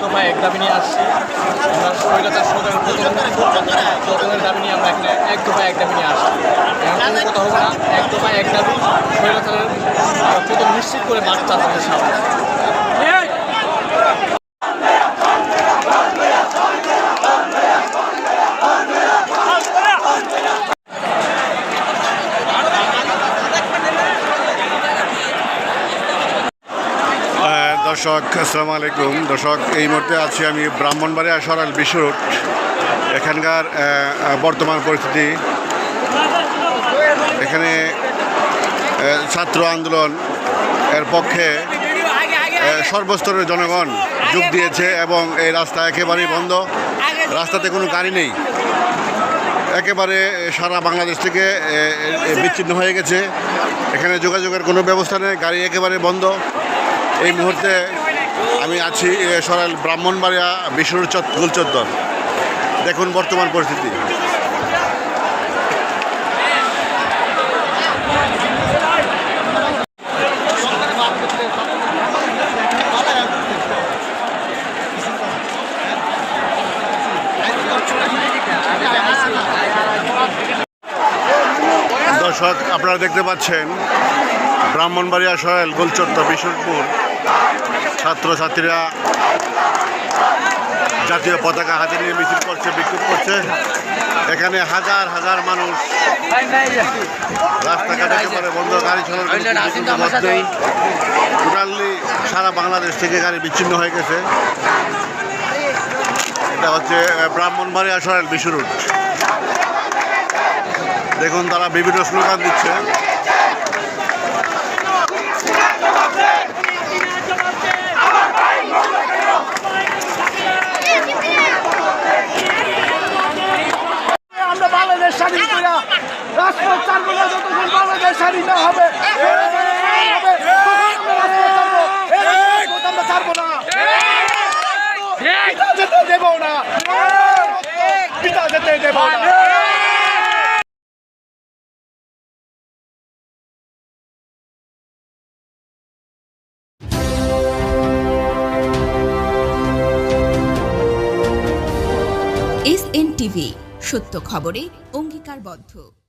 দফায় এক দাবি নিয়ে আসছি আমরা স্বৈরাচার সরকারের পতনের দাবি নিয়ে আমরা এখানে এক দফায় এক দাবি নিয়ে আসছি এখন কোনো কথা হবে না এক দফায় এক দাবি স্বৈরাচারের পতন নিশ্চিত করে মাঠ চাষের সামনে দর্শক, আসসালামু আলাইকুম। দর্শক, এই মুহূর্তে আছি আমি ব্রাহ্মণবাড়িয়া সরাল বিশ্ব এখানকার বর্তমান পরিস্থিতি। এখানে ছাত্র আন্দোলন এর পক্ষে সর্বস্তরের জনগণ যোগ দিয়েছে এবং এই রাস্তা একেবারেই বন্ধ। রাস্তাতে কোনো গাড়ি নেই। একেবারে সারা বাংলাদেশ থেকে বিচ্ছিন্ন হয়ে গেছে। এখানে যোগাযোগের কোনো ব্যবস্থা নেই। গাড়ি একেবারে বন্ধ। এই মুহূর্তে আমি আছি সরাইল ব্রাহ্মণবাড়িয়া বিষ্ণুর গুলচত্বর দেখুন বর্তমান পরিস্থিতি। দর্শক, আপনারা দেখতে পাচ্ছেন ব্রাহ্মণবাড়িয়া সরাইল গোলচত্বর বিশ্বরপুর ছাত্রছাত্রীরা জাতীয় পতাকা হাতে নিয়ে মিছিল করছে বিক্ষোভ করছে। এখানে হাজার হাজার মানুষ রাস্তাঘাট একেবারে বন্ধ গাড়ি চলার টোটালি সারা বাংলাদেশ থেকে গাড়ি বিচ্ছিন্ন হয়ে গেছে। এটা হচ্ছে ব্রাহ্মণবাড়িয়া সরাইল বিশ্ব রুট দেখুন তারা বিভিন্ন স্লোগান দিচ্ছে আমরা বাংলাদেশ স্বাধীন করিয়া রাজপথ চালবো না যতক্ষণ বাংলাদেশ স্বাধীন না হবে হবে, তখন আমরা রাজপথ চালবো। এই রাজপথ আমরা ছাড়বো যেতে না এন টিভি সত্য খবরে অঙ্গীকারবদ্ধ।